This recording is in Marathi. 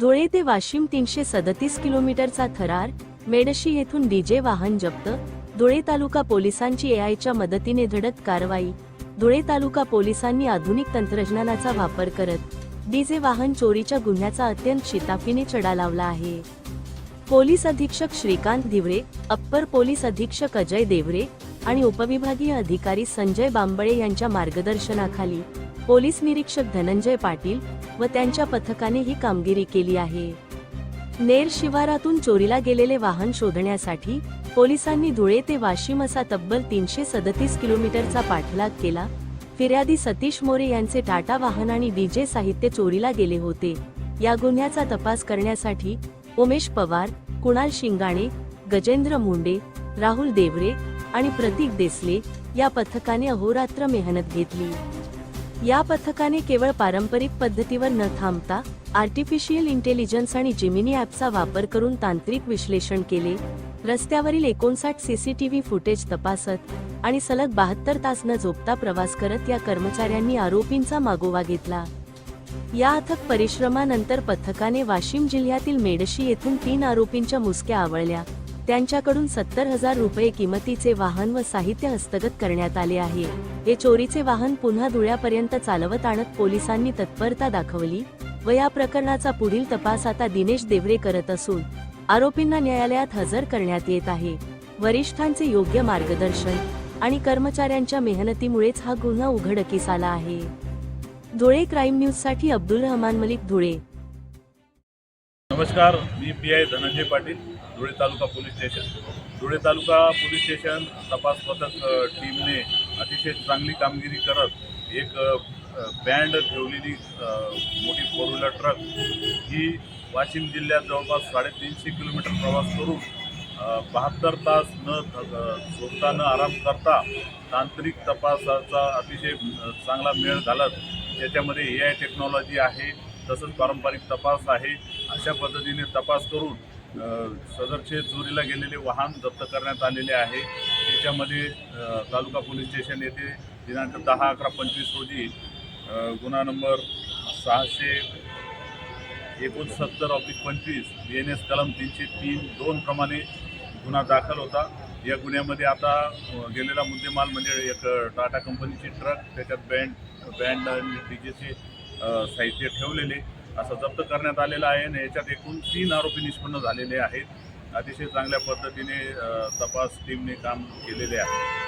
धुळे ते वाशिम तीनशे सदतीस किलोमीटरचा थरार मेडशी येथून डीजे वाहन जप्त धुळे तालुका पोलिसांची एआयच्या मदतीने धडक कारवाई धुळे तालुका पोलिसांनी आधुनिक तंत्रज्ञानाचा वापर करत डीजे वाहन चोरीच्या गुन्ह्याचा अत्यंत शिताफीने चढा लावला आहे. पोलीस अधीक्षक श्रीकांत धिवरे अप्पर पोलीस अधीक्षक अजय देवरे आणि उपविभागीय अधिकारी संजय बांबळे यांच्या मार्गदर्शनाखाली पोलीस निरीक्षक धनंजय पाटील व त्यांच्या पथकाने ही कामगिरी केली आहे. नेर शिवारातून चोरीला गेलेले वाहन शोधण्यासाठी पोलिसांनी धुळे ते वाशिम असा तब्बल तीनशे सदतीस किलोमीटरचा पाठलाग केला. फिर्यादी सतीश मोरे यांचे टाटा वाहन आणि डीजे साहित्य चोरीला गेले होते. या गुन्ह्याचा तपास करण्यासाठी उमेश पवार कुणाल शिंगाणे गजेंद्र मुंडे राहुल देवरे आणि प्रतीक देसले या पथकाने अहोरात्र मेहनत घेतली. या पथकाने केवळ पारंपरिक पद्धतीवर न थांबता आर्टिफिशियल इंटेलिजन्स आणि जिमिनी ॲपचा वापर करून तांत्रिक विश्लेषण केले रस्त्यावरील एकोणसाठ सीसीटीव्ही फुटेज तपासत आणि सलग बहात्तर तास न झोपता प्रवास करत या कर्मचाऱ्यांनी आरोपींचा मागोवा घेतला. या अथक परिश्रमानंतर पथकाने वाशिम जिल्ह्यातील मेडशी येथून तीन आरोपींच्या मुसक्या आवळल्या. त्यांच्याकडून सत्तर हजार रुपये किमतीचे वाहन व साहित्य हस्तगत करण्यात आले आहे. हे चोरीचे वाहन पुन्हा धुळ्यापर्यंत चालवत आणत पोलिसांनी तत्परता दाखवली व या प्रकरणाचा पुढील तपास आता दिनेश देवरे करत असून आरोपींना न्यायालयात हजर करण्यात येत आहे. वरिष्ठांचे योग्य मार्गदर्शन आणि कर्मचाऱ्यांच्या मेहनतीमुळेच हा गुन्हा उघडकीस आला आहे. धुळे क्राईम न्यूजसाठी अब्दुल रहमान मलिक धुळे. नमस्कार मी P I Dhananjay Patil Dhule taluka police station. Dhule taluka police station तपास पथक टीमने अतिशय चांगली कामगिरी करत एक बँड ठेवलेली मोठी फोर व्हीलर ट्रक ही वाशिम जिल्ह्यात जवळपास साडेतीनशे किलोमीटर प्रवास करून बहात्तर तास न थ- झोपता न आराम करता तांत्रिक तपासाचा अतिशय चांगला मेळ घालत त्याच्यामध्ये ए आय टेक्नॉलॉजी आहे तसंच पारंपरिक तपास आहे अशा पद्धतीने तपास करून सदरचे चोरीला गेलेले वाहन जप्त करण्यात आलेले आहे. त्याच्यामध्ये तालुका पोलीस स्टेशन येथे दिनांक दहा अकरा पंचवीस रोजी गुन्हा नंबर सहाशे एकोणसत्तर ऑब्लिक पंचवीस बी एन एस कलम तीनशे तीन दोन प्रमाणे गुन्हा दाखल होता. या गुन्ह्यामध्ये आता गेलेला मुद्देमाल म्हणजे एक टाटा कंपनीची ट्रक त्याच्यात बँड बँड आणि डीजेचे साहित्य ठेवलेले. असं जप्त करण्यात आलेलं आहे आणि याच्यात एकूण तीन आरोपी निष्पन्न झालेले आहेत. अतिशय चांगल्या पद्धतीने तपास टीमने काम केलेले आहे.